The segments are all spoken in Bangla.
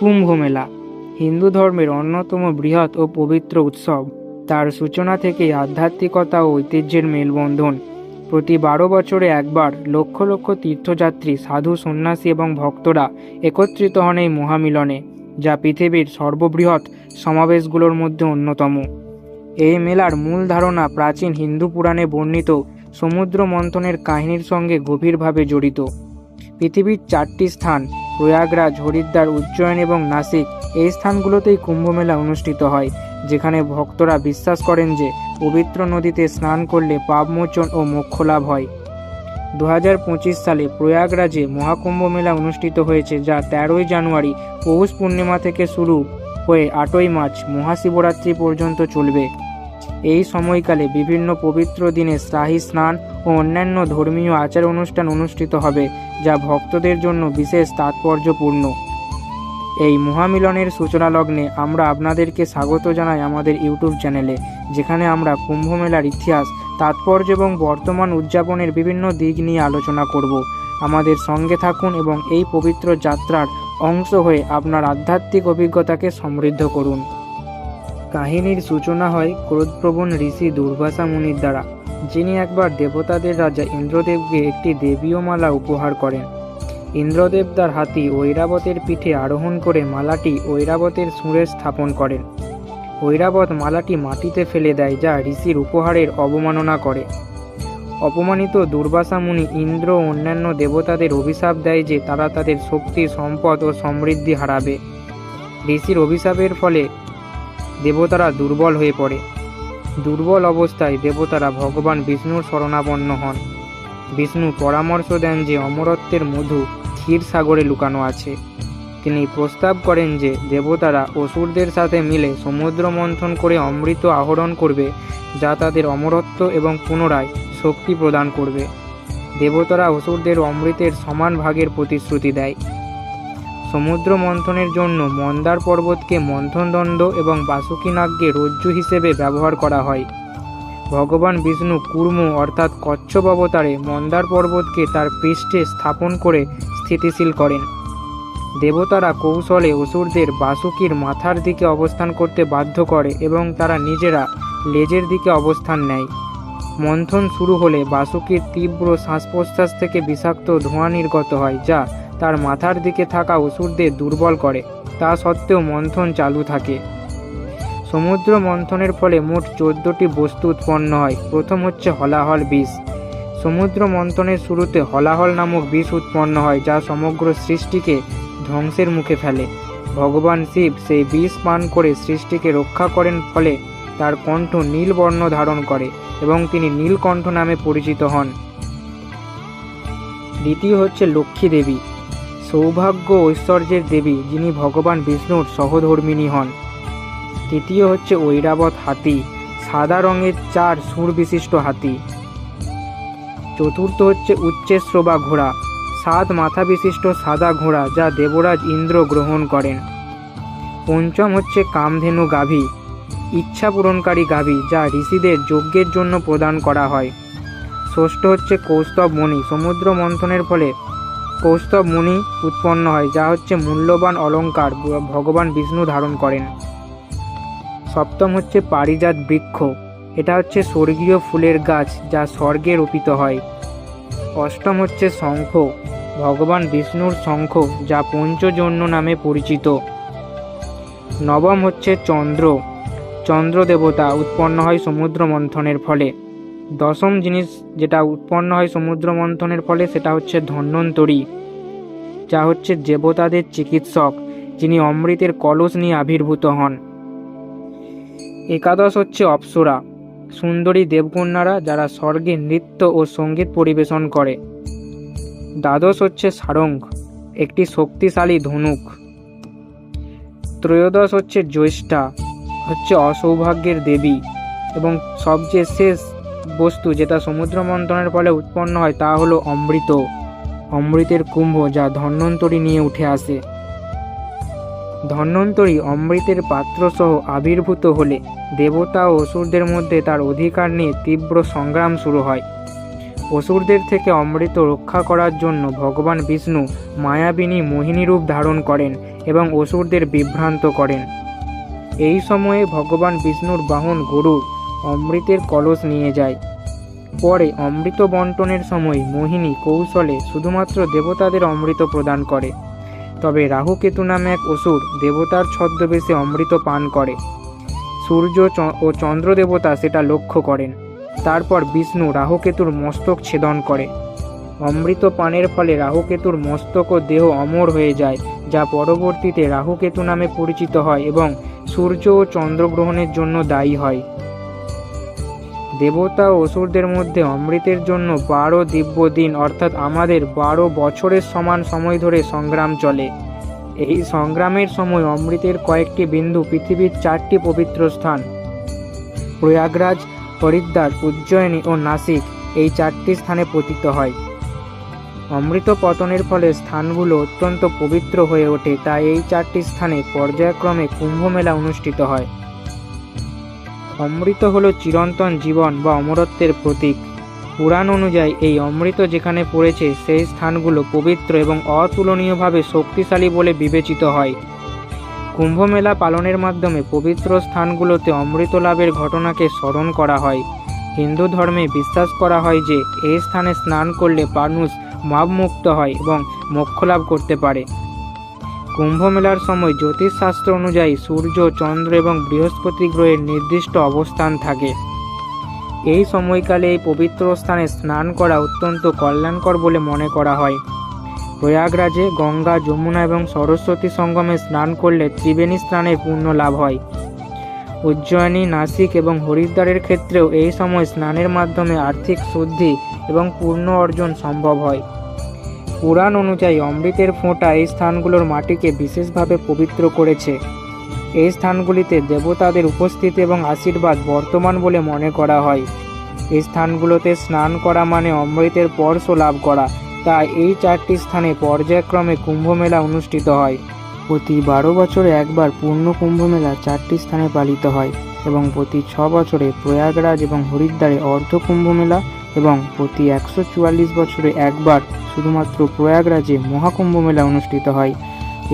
কুম্ভ মেলা হিন্দু ধর্মের অন্যতম বৃহৎ ও পবিত্র উৎসব। তার সূচনা থেকে আধ্যাত্মিকতা ও ঐতিহ্যের মেলবন্ধন। প্রতি বারো বছরে একবার লক্ষ লক্ষ তীর্থযাত্রী, সাধু, সন্ন্যাসী এবং ভক্তরা একত্রিত হন এই মহামিলনে, যা পৃথিবীর সর্ববৃহৎ সমাবেশগুলোর মধ্যে অন্যতম। এই মেলার মূল ধারণা প্রাচীন হিন্দু পুরাণে বর্ণিত সমুদ্র মন্থনের কাহিনীর সঙ্গে গভীরভাবে জড়িত। পৃথিবীর চারটি স্থান প্রয়াগরাজ, হরিদ্বার, উজ্জয়ন এবং নাসিক এই স্থানগুলোতেই কুম্ভমেলা অনুষ্ঠিত হয়, যেখানে ভক্তরা বিশ্বাস করেন যে পবিত্র নদীতে স্নান করলে পাপমোচন ও মোক্ষ লাভ হয়। দু পঁচিশ সালে প্রয়াগরাজে মহাকুম্ভ মেলা অনুষ্ঠিত হয়েছে, যা তেরোই জানুয়ারি পৌষ পূর্ণিমা থেকে শুরু হয়ে আটই মার্চ মহাশিবরাত্রি পর্যন্ত চলবে। এই সময়কালে বিভিন্ন পবিত্র দিনে শাহী স্নান ও অন্যান্য ধর্মীয় আচার অনুষ্ঠান অনুষ্ঠিত হবে, যা ভক্তদের জন্য বিশেষ তাৎপর্যপূর্ণ। এই মহামিলনের সূচনা লগ্নে আমরা আপনাদেরকে স্বাগত জানাই আমাদের ইউটিউব চ্যানেলে, যেখানে আমরা কুম্ভ মেলার ইতিহাস, তাৎপর্য এবং বর্তমান উদযাপনের বিভিন্ন দিক নিয়ে আলোচনা করব। আমাদের সঙ্গে থাকুন এবং এই পবিত্র যাত্রার অংশ হয়ে আপনার আধ্যাত্মিক অভিজ্ঞতাকে সমৃদ্ধ করুন। কাহিনীর সূচনা হয় ক্রোধপ্রবণ ঋষি দুর্বাসা মুনির দ্বারা। যিনি একবার দেবতাদের রাজা ইন্দ্রদেবকে একটি দেবীয় মালা উপহার করেন। ইন্দ্রদেব তার হাতি ঐরাবতের পিঠে আরোহণ করে মালাটি ঐরাবতের সুরে স্থাপন করেন। ঐরাবত মালাটি মাটিতে ফেলে দেয়, যা ঋষির উপহারের অবমাননা করে। অপমানিত দুর্বাসা মুনি ইন্দ্র অন্যান্য দেবতাদের অভিশাপ দেয় যে তারা তাদের শক্তি, সম্পদ ও সমৃদ্ধি হারাবে। ঋষির অভিশাপের ফলে দেবতারা দুর্বল হয়ে পড়ে। দুর্বল অবস্থায় দেবতারা ভগবান বিষ্ণুর শরণাপন্ন হন। বিষ্ণু পরামর্শ দেন যে অমরত্বের মধু ক্ষীর সাগরে লুকানো আছে। তিনি প্রস্তাব করেন যে দেবতারা অসুরদের সাথে মিলে সমুদ্র মন্থন করে অমৃত আহরণ করবে, যা তাদের অমরত্ব এবং পুনরায় শক্তি প্রদান করবে। দেবতারা অসুরদের অমৃতের সমান ভাগের প্রতিশ্রুতি দেয়। সমুদ্র মন্থনের জন্য মন্দার পর্বতকে মন্থনদণ্ড এবং বাসুকীনাগকে রজ্জু হিসেবে ব্যবহার করা হয়। ভগবান বিষ্ণু কুর্ম অর্থাৎ কচ্ছপ অবতারে মন্দার পর্বতকে তার পৃষ্ঠে স্থাপন করে স্থিতিশীল করেন। দেবতারা কৌশলে অসুরদের বাসুকির মাথার দিকে অবস্থান করতে বাধ্য করে এবং তারা নিজেরা লেজের দিকে অবস্থান নেয়। মন্থন শুরু হলে বাসুকির তীব্র শ্বাস প্রশ্বাস থেকে বিষাক্ত ধোঁয়া নির্গত হয়, যা তার মাথার দিকে থাকা অসুরদের দুর্বল করে। তা সত্ত্বেও মন্থন চালু থাকে। সমুদ্র মন্থনের ফলে মোট চোদ্দটি বস্তু উৎপন্ন হয়। প্রথম হচ্ছে হলাহল বিষ। সমুদ্র মন্থনের শুরুতে হলাহল নামক বিষ উৎপন্ন হয়, যা সমগ্র সৃষ্টিকে ধ্বংসের মুখে ফেলে। ভগবান শিব সেই বিষ পান করে সৃষ্টিকে রক্ষা করেন ফলে তার কণ্ঠ নীল বর্ণ ধারণ করে এবং তিনি নীলকণ্ঠ নামে পরিচিত হন। দ্বিতীয় হচ্ছে লক্ষ্মী দেবী। সৌভাগ্য ঐশ্বর্যের দেবী, যিনি ভগবান বিষ্ণুর সহধর্মিণী হন। তৃতীয় হচ্ছে ঐরাবত হাতি, সাদা রঙের চার সুর বিশিষ্ট হাতি। চতুর্থ হচ্ছে উচ্চেশ্রবা ঘোড়া, সাত মাথা বিশিষ্ট সাদা ঘোড়া, যা দেবরাজ ইন্দ্র গ্রহণ করেন। পঞ্চম হচ্ছে কামধেনু গাভী, ইচ্ছা পূরণকারী গাভী, যা ঋষিদের যজ্ঞের জন্য প্রদান করা হয়। ষষ্ঠ হচ্ছে কৌস্তব মণি সমুদ্র মন্থনের ফলে কৌস্তব মুনি উৎপন্ন হয়, যা হচ্ছে মূল্যবান অলঙ্কার ভগবান বিষ্ণু ধারণ করেন। সপ্তম হচ্ছে পারিজাত বৃক্ষ, এটা হচ্ছে স্বর্গীয় ফুলের গাছ, যা স্বর্গে রোপিত হয়। অষ্টম হচ্ছে শঙ্খ, ভগবান বিষ্ণুর শঙ্খ, যা পঞ্চজন্য নামে পরিচিত। নবম হচ্ছে চন্দ্র চন্দ্র দেবতা উৎপন্ন হয় সমুদ্র মন্থনের ফলে। দশম জিনিস যেটা উৎপন্ন হয় সমুদ্র মন্থনের ফলে সেটা হচ্ছে ধন্বন্তরী। যা হচ্ছে দেবতাদের চিকিৎসক, যিনি অমৃতের কলস নিয়ে আবির্ভূত হন। একাদশ হচ্ছে অপ্সরা, সুন্দরী দেবকন্যারা যারা স্বর্গে নৃত্য ও সংগীত পরিবেশন করে। দ্বাদশ হচ্ছে সারঙ্গ, একটি শক্তিশালী ধনুক। ত্রয়োদশ হচ্ছে জ্যৈষ্ঠা, হচ্ছে অসৌভাগ্যের দেবী এবং সবচেয়ে শেষ বস্তু যেটা সমুদ্র মন্থনের ফলে উৎপন্ন হয় তা হলো অমৃত। অমৃতের কুম্ভ যা ধন্বন্তরী নিয়ে উঠে আসে। ধন্বন্তরী অমৃতের পাত্রসহ আবির্ভূত হলে দেবতা ও অসুরদের মধ্যে তার অধিকার নিয়ে তীব্র সংগ্রাম শুরু হয়। অসুরদের থেকে অমৃত রক্ষা করার জন্য ভগবান বিষ্ণু মায়াবিনী মোহিনী রূপ ধারণ করেন এবং অসুরদের বিভ্রান্ত করেন। এই সময়ে ভগবান বিষ্ণুর বাহন গরুর অমৃতের কলস নিয়ে যায়। পরে অমৃত বন্টনের সময় মোহিনী কৌশলে শুধুমাত্র দেবতাদের অমৃত প্রদান করে। তবে রাহুকেতু নামে এক অসুর দেবতার ছদ্মবেশে অমৃত পান করে। সূর্য ও চন্দ্র দেবতা সেটা লক্ষ্য করেন। তারপর বিষ্ণু রাহুকেতুর মস্তক ছেদন করে। অমৃত পানের ফলে রাহুকেতুর মস্তক ও দেহ অমর হয়ে যায়, যা পরবর্তীতে রাহুকেতু নামে পরিচিত হয় এবং সূর্য ও চন্দ্রগ্রহণের জন্য দায়ী হয়। দেবতা অসুরদের মধ্যে অমৃতের জন্য বারো দিব্য দিন, অর্থাৎ আমাদের বারো বছরের সমান সময় ধরে সংগ্রাম চলে। এই সংগ্রামের সময় অমৃতের কয়েকটি বিন্দু পৃথিবীর চারটি পবিত্র স্থান। প্রয়াগরাজ, হরিদ্বার, উজ্জয়িনী ও নাসিক এই চারটি স্থানে পতিত হয়। অমৃত পতনের ফলে স্থানগুলো অত্যন্ত পবিত্র হয়ে ওঠে, তাই এই চারটি স্থানে পর্যায়ক্রমে কুম্ভ মেলা অনুষ্ঠিত হয়। অমৃত হলো চিরন্তন জীবন বা অমরত্বের প্রতীক। পুরাণ অনুযায়ী এই অমৃত যেখানে পড়েছে, সেই স্থানগুলো পবিত্র এবং অতুলনীয়ভাবে শক্তিশালী বলে বিবেচিত হয়। কুম্ভ মেলা পালনের মাধ্যমে পবিত্র স্থানগুলোতে অমৃত লাভের ঘটনাকে স্মরণ করা হয়। হিন্দু ধর্মে বিশ্বাস করা হয় যে, এই স্থানে স্নান করলে মানুষ মাপমুক্ত হয় এবং মোক্ষ লাভ করতে পারে। কুম্ভ মেলার সময় জ্যোতিষশাস্ত্র অনুযায়ী সূর্য, চন্দ্র এবং বৃহস্পতি গ্রহের নির্দিষ্ট অবস্থান থাকে। এই সময়কালে এই পবিত্র স্থানে স্নান করা অত্যন্ত কল্যাণকর বলে মনে করা হয়। প্রয়াগরাজে গঙ্গা, যমুনা এবং সরস্বতী সঙ্গমে স্নান করলে ত্রিবেণী স্নানে পূর্ণ লাভ হয়। উজ্জয়িনী, নাসিক এবং হরিদ্বারের ক্ষেত্রেও এই সময় স্নানের মাধ্যমে আর্থিক শুদ্ধি এবং পূর্ণ অর্জন সম্ভব হয়। পুরাণ অনুযায়ী অমৃতের ফোঁটা এই স্থানগুলোর মাটিকে বিশেষভাবে পবিত্র করেছে। এই স্থানগুলিতে দেবতাদের উপস্থিতি এবং আশীর্বাদ বর্তমান বলে মনে করা হয়। এই স্থানগুলোতে স্নান করা মানে অমৃতের স্পর্শ লাভ করা। তাই এই চারটি স্থানে পর্যায়ক্রমে কুম্ভ মেলা অনুষ্ঠিত হয়। প্রতি বারো বছরে একবার পূর্ণ কুম্ভ মেলা চারটি স্থানে পালিত হয় এবং প্রতি ছ বছরে প্রয়াগরাজ এবং হরিদ্বারে অর্ধ কুম্ভ মেলা এবং প্রতি একশো চুয়াল্লিশ বছরে একবার শুধুমাত্র প্রয়াগরাজে মহাকুম্ভ মেলা অনুষ্ঠিত হয়।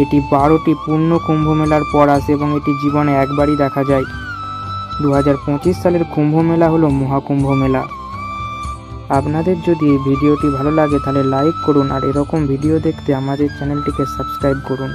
এটি বারোটি পূর্ণ কুম্ভ মেলার পর আসে এবং এটি জীবনে একবারই দেখা যায়। দু হাজার পঁচিশ সালের কুম্ভ মেলা হলো মহাকুম্ভ মেলা। আপনাদের যদি এই ভিডিওটি ভালো লাগে তাহলে লাইক করুন আর এরকম ভিডিও দেখতে আমাদের চ্যানেলটিকে সাবস্ক্রাইব করুন।